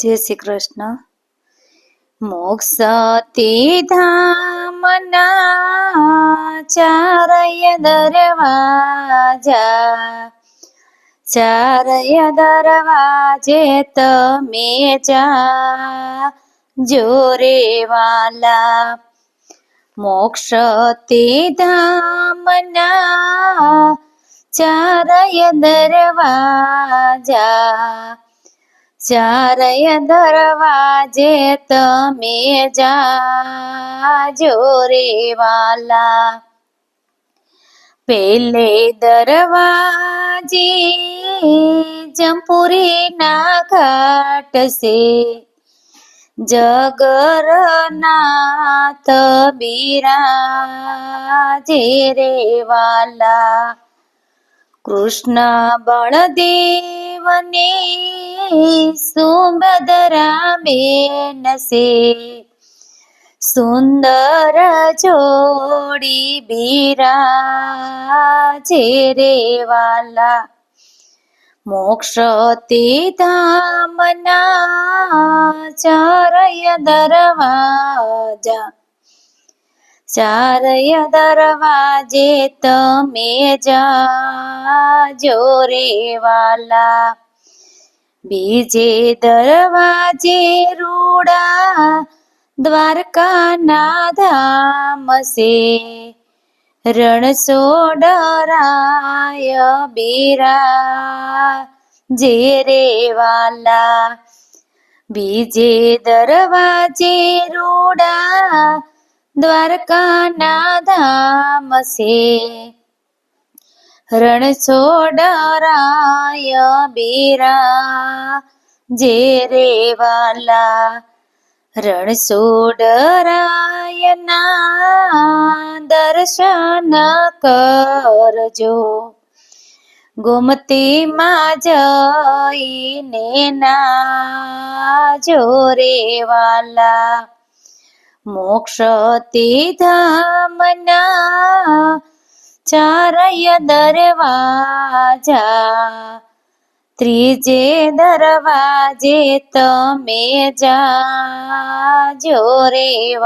જય શ્રી કૃષ્ણ. મોક્ષ તે ચારય દરવાજા, ચારય દરવાજે તમે જા, જોરે વાલા. મોક્ષ તે ધામના ચારય દરવાજા ચારય દરવાજે તમે જાજો રે વાલા. પેલે દરવાજે જંપુરી ના ઘાટ સે જગરનાથ બિરાજે રે કૃષ્ણ બળદેવને સુભદ્રા બેન સુંદર જોડી બિરાજે રે વાલા. મોક્ષ તે ધામના ચારય દરવાજા. ચારય દરવાજે તમે જાજો રે બીજે દરવાજે રૂડા દ્વારકાના ધામ સે રણછોડરાય બીરા જે રે બીજે દરવાજે રૂડા દ્વારકાના ધામ સે રણછોડરાય બીરા જે રેવાલા રણ છોડરાય ના દર્શન કરજો. ગોમતીમાં જઈને ના જો વાલા. મોક્ષ તે ધામના ચારય દરવાજા. ત્રીજે દરવાજે તમે જાજો રે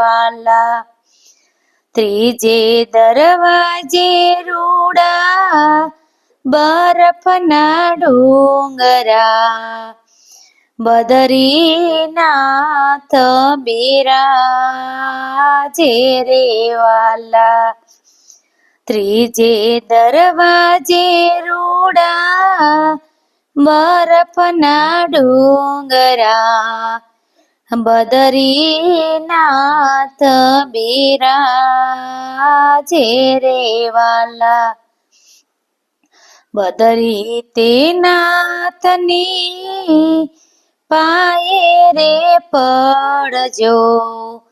ત્રીજે દરવાજે રૂડા બરફના ડુંગરા. બદરીનાથ બિરાજે રે વાલા. ત્રીજે દરવાજે રૂડા બરફના ડુંગરા બદરીનાથ બિરાજે રે વાલા. બદરી તે નાથની પાયે રે પડજો.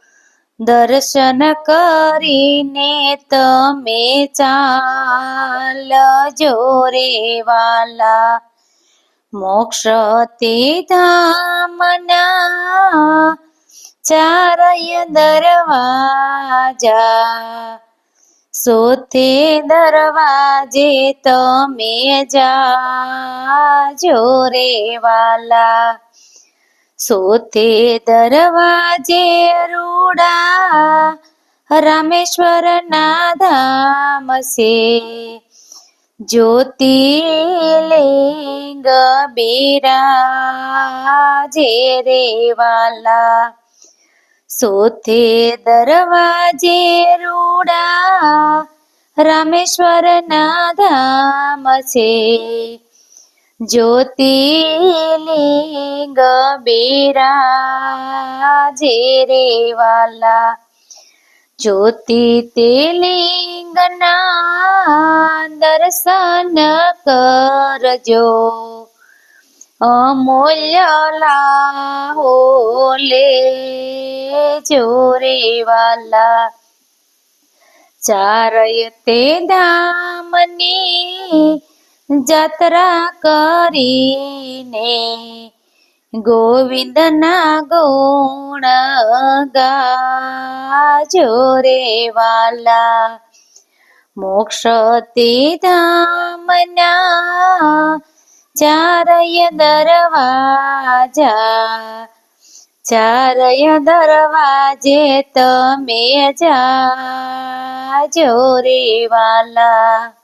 દર્શન કરીને તમે ચાલજો રે વાલા. મોક્ષ તે ધામના ચારય દરવાજા. સોથે દરવાજે તમે જાજો રે વાલા. સોથે દરવાજે રૂડા રામેશ્વર ના ધામ સે જ્યોતિલિંગ બિરાજે રેવાલા સોથે દરવાજે રૂડા રામેશ્વર ના ધામ છે જ્યોતિર્લિંગ બિરાજે રે વાલા જ્યોતિ તે લિંગના દર્શન કરજો અમૂલ્ય લાહો લે જોરે વાલા ચારય તે ધામની જાત્રા કરીને ગોવિંદના ગુણ ગાજો રે વાલા. મોક્ષ તે ધામના ચારય દરવાજા. ચારય દરવાજે તમે જાજો રે વાલા.